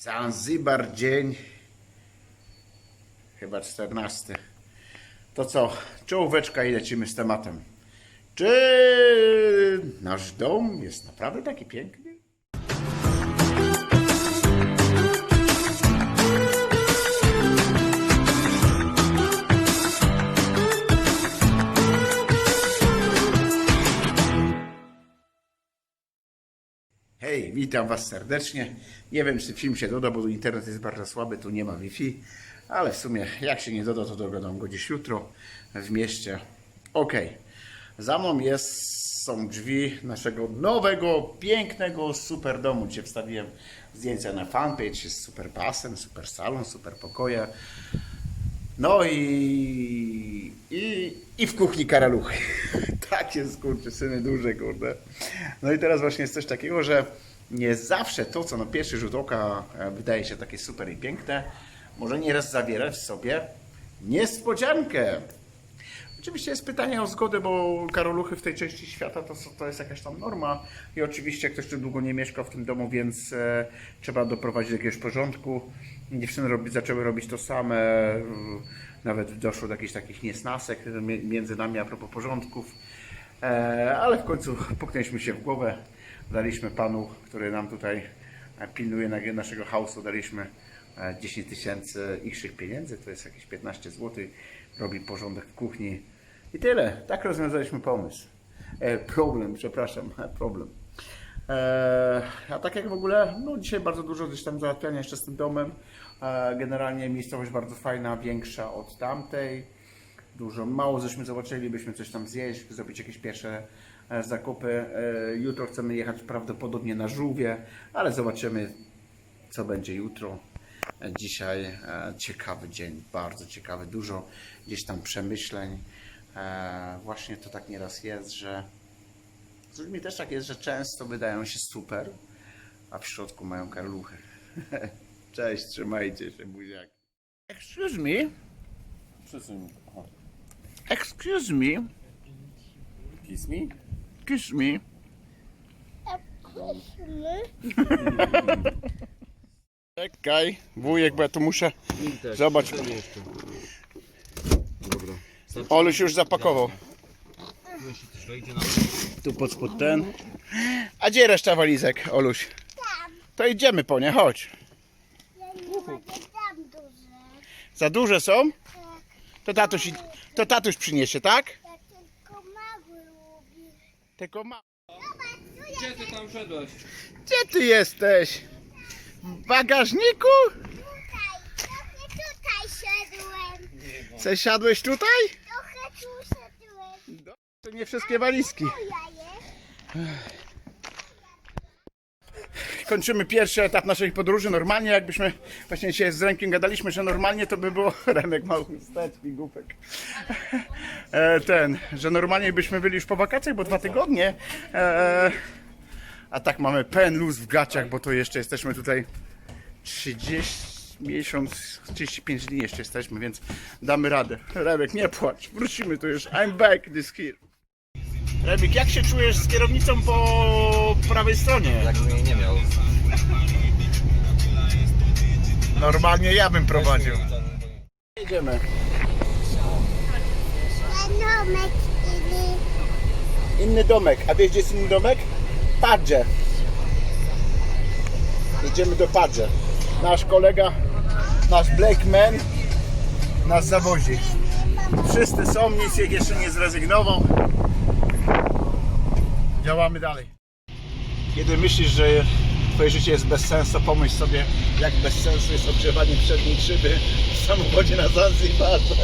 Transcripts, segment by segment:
Zanzibar dzień chyba 14. To co? Czołóweczka i lecimy z tematem. Czy nasz dom jest naprawdę taki piękny? Witam Was serdecznie. Nie wiem, czy film się doda, bo internet jest bardzo słaby, tu nie ma Wi-Fi, ale w sumie jak się nie doda, to dogadam go gdzieś jutro w mieście. Ok, za mną jest, są drzwi naszego nowego, pięknego super domu. Dzisiaj wstawiłem zdjęcia na fanpage, jest super basen, super salon, super pokoje. No i, i, i w kuchni karaluchy. Takie skurczy syny duże, kurde. No i teraz właśnie jest coś takiego, że nie zawsze to, co na pierwszy rzut oka e, wydaje się takie super i piękne, może nieraz zawierać w sobie niespodziankę. Oczywiście jest pytanie o zgodę, bo karoluchy w tej części świata to, to jest jakaś tam norma i oczywiście ktoś tu długo nie mieszka w tym domu, więc e, trzeba doprowadzić do jakiegoś porządku. Dziewczyny robi, zaczęły robić to same, e, nawet doszło do jakichś takich niesnasek mi- między nami a propos porządków, e, ale w końcu puknęliśmy się w głowę, daliśmy panu, który nam tutaj e, pilnuje na- naszego hausu, daliśmy e, 10 tysięcy ichszych pieniędzy, to jest jakieś 15 zł, robi porządek w kuchni i tyle. Tak rozwiązaliśmy pomysł. E, problem, przepraszam, problem. E, a tak jak w ogóle, no dzisiaj bardzo dużo gdzieś tam załatwiania jeszcze z tym domem. E, generalnie miejscowość bardzo fajna, większa od tamtej. Dużo, mało żeśmy zobaczyli, byśmy coś tam zjeść, zrobić jakieś pierwsze e, zakupy. E, jutro chcemy jechać prawdopodobnie na żółwie, ale zobaczymy co będzie jutro. E, Dzisiaj e, ciekawy dzień, bardzo ciekawy, dużo gdzieś tam przemyśleń. E, właśnie to tak nieraz jest, że z ludźmi też tak jest, że często wydają się super, a w środku mają karluchy. Cześć, trzymajcie się, buziak. Excuse me, Przesuń. Excuse me, Kiss me? Kiss me. Czekaj, wujek, bo ja tu muszę... Zobacz. Dobra. Oluś już zapakował. Tu pod spód ten. A gdzie reszta walizek, Oluś? To idziemy po nie, chodź. Ja nie mogę tam duże. Za duże są? To tatuś, to tatuś przyniesie, tak? Ja tylko mały lubię. Tylko ma... Gdzie ty tam szedłeś? Gdzie ty jesteś? W bagażniku? Tutaj, trochę tutaj szedłem. Co, siadłeś tutaj? Trochę tu szedłem. To nie wszystkie walizki. Moja jest. Kończymy pierwszy etap naszej podróży. Normalnie jakbyśmy właśnie dzisiaj z Remkiem gadaliśmy, że normalnie to by było Remek mały chusteczki, głupek. E, ten, że normalnie byśmy byli już po wakacjach, bo dwa tygodnie. E, a tak mamy pen luz w gaciach, bo to jeszcze jesteśmy tutaj 30 miesiąc, 35 dni jeszcze jesteśmy, więc damy radę. Remek, nie płacz, wrócimy tu już. I'm back this here. Remik, jak się czujesz z kierownicą po prawej stronie? Jakbym jej nie miał. Normalnie ja bym prowadził. Jedziemy. Fenomek ili Inny domek. A wiesz gdzie jest inny domek? Padże. Jedziemy do Padże. Nasz kolega, nasz Black Man nas zawozi. Wszyscy są, nic jak jeszcze nie zrezygnował. Działamy dalej. Kiedy myślisz, że twoje życie jest bez sensu, pomyśl sobie, jak bez sensu jest ogrzewanie przedniej szyby w samochodzie na Zanzibarze.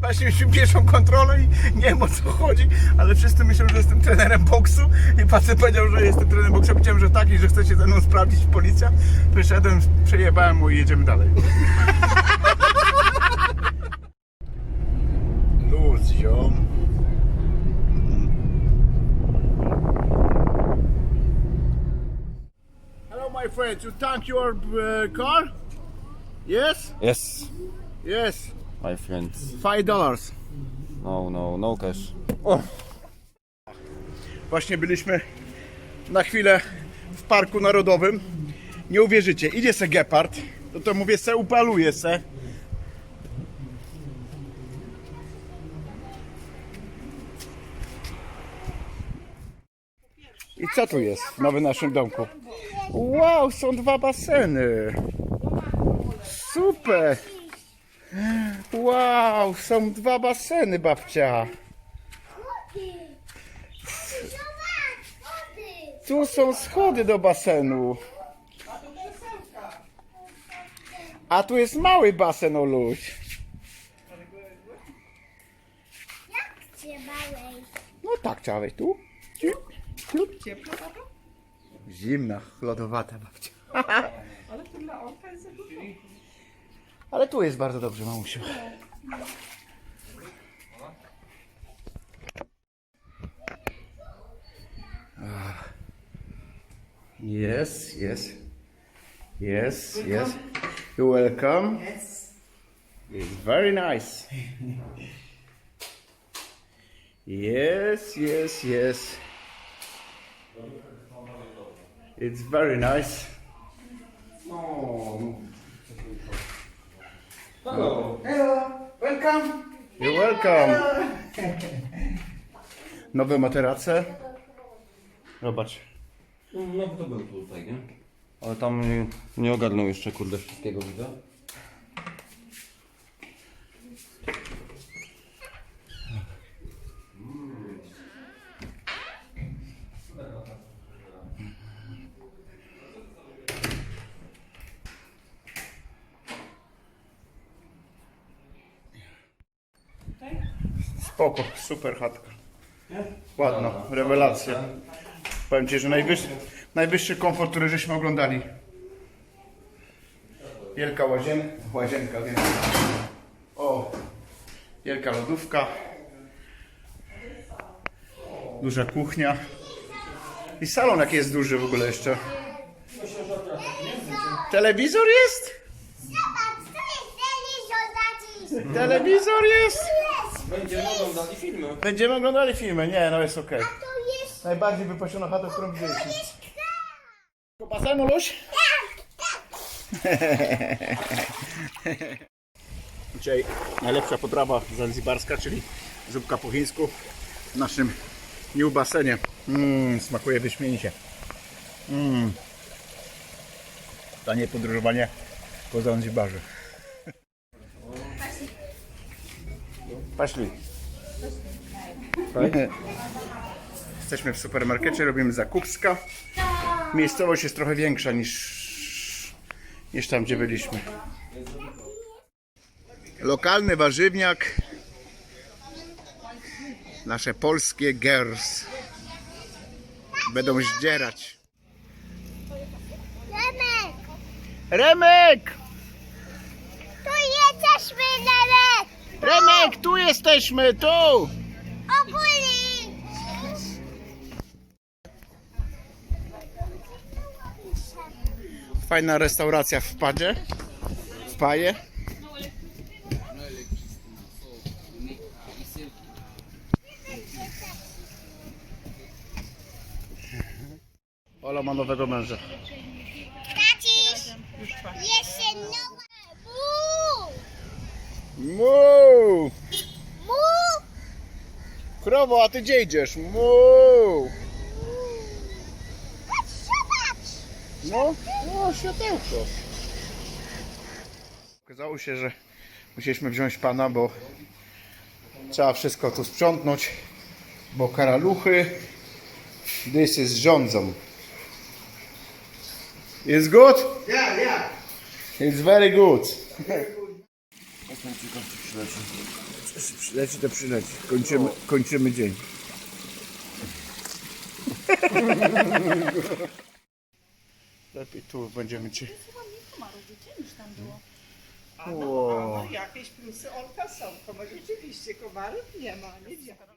Właśnie mieliśmy pierwszą kontrolę i nie wiem o co chodzi, ale wszyscy myślą, że jestem trenerem boksu i facet powiedział, że jestem trenerem boksu. Powiedziałem, że tak i że chce się ze mną sprawdzić policja. Wyszedłem, przejebałem mu i jedziemy dalej. Luz, ziom. Friend, you tank your uh, car? Yes? Yes, Yes. my friends. Five dollars. No, no, no cash. O, Właśnie byliśmy na chwilę w Parku Narodowym. Nie uwierzycie, idzie se gepard, to to mówię se upaluje se. I co tu jest w nowym naszym domku? Wow, są dwa baseny. Super. Wow, są dwa baseny, babcia. Tu są schody do basenu. A tu jest mały basen, Oluś. Jak wejść? No tak, trzeba wejść tu. Ciup, ciup. Zimna, lodowata babcia. Ale to dla oka jest. Ale tu jest bardzo dobrze, mamusiu. Ah. Yes, yes. Yes, yes. You're welcome. Yes. It's very nice. Yes, yes, yes. It's very nice. Oh. Hello. Hello, welcome. You're welcome. Nowe materace. Zobacz. No to był tutaj, nie? Ale tam nie, nie ogarnął jeszcze kurde wszystkiego widzę. Spoko, super chatka. Ładna, rewelacja. Powiem Ci, że najwyższy, najwyższy komfort, który żeśmy oglądali. Wielka łazien, łazienka, więc... O, wielka lodówka. Duża kuchnia. I salon jaki jest duży w ogóle jeszcze. Telewizor jest? Zobacz, to jest telewizor taci. Telewizor jest? Będziemy oglądali filmy. Będziemy oglądali filmy. Nie, no jest okej. To jest... Najbardziej wypasiona chata, którą widzieliśmy. To jest Do basenu, Luś? Dzisiaj najlepsza potrawa zanzibarska, czyli zupka po chińsku w naszym new basenie. Mmm, smakuje wyśmienicie. Mmm. Tanie podróżowanie po Zanzibarze. Poszli. Jesteśmy w supermarkecie, robimy zakupska. Miejscowość jest trochę większa niż, niż tam, gdzie byliśmy. Lokalny warzywniak. Nasze polskie girls. Będą zdzierać. Remek, Remek! tu jesteśmy, Remek. Remek, tu jesteśmy, tu! Ogólnie. Fajna restauracja w Padzie. W Paje. Ola ma nowego męża. Taciś, jeszcze nowe. Mu, Mu! Krowo, a ty gdzie idziesz? Mu! Patrz, zobacz. No, no, światełko. Okazało się, że musieliśmy wziąć pana, bo trzeba wszystko tu sprzątnąć, bo karaluchy this is rządzą. It's good? Yeah, yeah. It's very good. Przyleci to przyleci. Kończymy, kończymy dzień. Lepiej tu będziemy cię. A no, a no jakieś plusy Olka są, to może rzeczywiście komarów nie ma, nie działa.